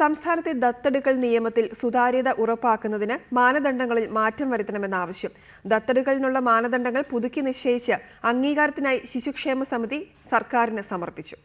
സംസ്ഥാനത്തെ ദത്തെടുക്കൽ നിയമത്തിൽ സുതാര്യത ഉറപ്പാക്കുന്നതിന് മാനദണ്ഡങ്ങളിൽ മാറ്റം വരുത്തണമെന്ന ആവശ്യം. ദത്തെടുക്കലിനുള്ള മാനദണ്ഡങ്ങൾ പുതുക്കി നിശ്ചയിച്ച് അംഗീകാരത്തിനായി ശിശുക്ഷേമ സമിതി സർക്കാരിന് സമർപ്പിച്ചു.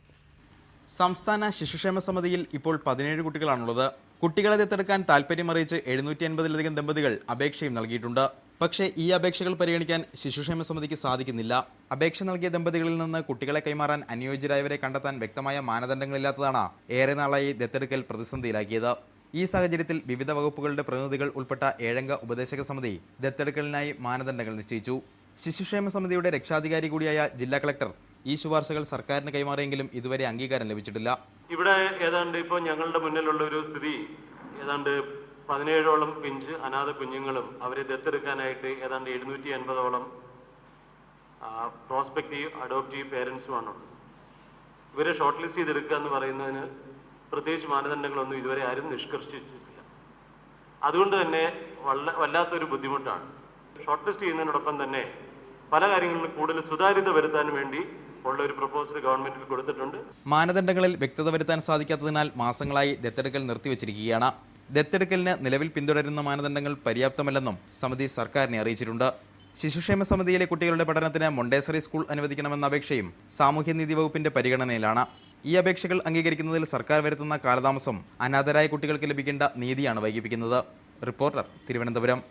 സംസ്ഥാന ശിശുക്ഷേമ സമിതിയിൽ ഇപ്പോൾ പതിനേഴ് കുട്ടികളാണുള്ളത്. കുട്ടികളെ ദത്തെടുക്കാൻ താല്പര്യമറിയിച്ച് എഴുന്നൂറ്റി അൻപതിലധികം ദമ്പതികൾ അപേക്ഷയും നൽകിയിട്ടുണ്ട്. പക്ഷേ ഈ അപേക്ഷകൾ പരിഗണിക്കാൻ ശിശുക്ഷേമ സമിതിക്ക് സാധിക്കുന്നില്ല. അപേക്ഷ നൽകിയ ദമ്പതികളിൽ നിന്ന് കുട്ടികളെ കൈമാറാൻ അനുയോജ്യരായവരെ കണ്ടെത്താൻ വ്യക്തമായ മാനദണ്ഡങ്ങളില്ലാത്തതാണ് ഏറെ നാളായി ദത്തെടുക്കൽ പ്രതിസന്ധിയിലാക്കിയത്. ഈ സാഹചര്യത്തിൽ വിവിധ വകുപ്പുകളുടെ പ്രതിനിധികൾ ഉൾപ്പെട്ട ഏഴംഗ ഉപദേശക സമിതി ദത്തെടുക്കലിനായി മാനദണ്ഡങ്ങൾ നിശ്ചയിച്ചു. ശിശുക്ഷേമ സമിതിയുടെ രക്ഷാധികാരി കൂടിയായ ജില്ലാ കളക്ടർ ഈ ശുപാർശകൾ സർക്കാരിന് കൈമാറിയെങ്കിലും ഇതുവരെ അംഗീകാരം ലഭിച്ചിട്ടില്ല. ഇവിടെ ഏതാണ്ട് ഇപ്പോൾ ഞങ്ങളുടെ മുന്നിലുള്ള ഒരു സ്ഥിതി ഏതാണ്ട് പതിനേഴോളം പിഞ്ച് അനാഥ കുഞ്ഞുങ്ങളും അവരെ ദത്തെടുക്കാനായിട്ട് ഏതാണ്ട് എഴുന്നൂറ്റി എൺപതോളം പ്രോസ്പെക്റ്റീവ് അഡോപ്റ്റീവ് പേരൻസുമാണുള്ളത് ഇവരെ ഷോർട്ട് ലിസ്റ്റ് ചെയ്തെടുക്കുക എന്ന് പറയുന്നതിന് പ്രത്യേകിച്ച് മാനദണ്ഡങ്ങളൊന്നും ഇതുവരെ ആരും നിഷ്കർഷിച്ചിട്ടില്ല. അതുകൊണ്ട് തന്നെ വല്ല വല്ലാത്തൊരു ബുദ്ധിമുട്ടാണ്. ഷോർട്ട് ലിസ്റ്റ് ചെയ്യുന്നതിനോടൊപ്പം തന്നെ പല കാര്യങ്ങളിലും കൂടുതൽ സുതാര്യത വരുത്താൻ വേണ്ടി ഒരു പ്രപ്പോസൽ ഗവൺമെന്റിൽ കൊടുത്തിട്ടുണ്ട്. മാനദണ്ഡങ്ങളിൽ വ്യക്തത വരുത്താൻ സാധിക്കാത്തതിനാൽ മാസങ്ങളായി ദത്തെടുക്കൽ നിർത്തിവച്ചിരിക്കുകയാണ്. ദത്തെടുക്കലിന് നിലവിൽ പിന്തുടരുന്ന മാനദണ്ഡങ്ങൾ പര്യാപ്തമല്ലെന്നും സമിതി സർക്കാരിനെ അറിയിച്ചിട്ടുണ്ട്. ശിശുക്ഷേമ സമിതിയിലെ കുട്ടികളുടെ പഠനത്തിന് മൊണ്ടേസറി സ്കൂൾ അനുവദിക്കണമെന്ന അപേക്ഷയും സാമൂഹ്യനീതി വകുപ്പിന്റെ പരിഗണനയിലാണ്. ഈ അപേക്ഷകൾ അംഗീകരിക്കുന്നതിൽ സർക്കാർ വരുത്തുന്ന കാലതാമസം അനാഥരായ കുട്ടികൾക്ക് ലഭിക്കേണ്ട നീതിയാണ് വൈകിപ്പിക്കുന്നത്. റിപ്പോർട്ടർ തിരുവനന്തപുരം.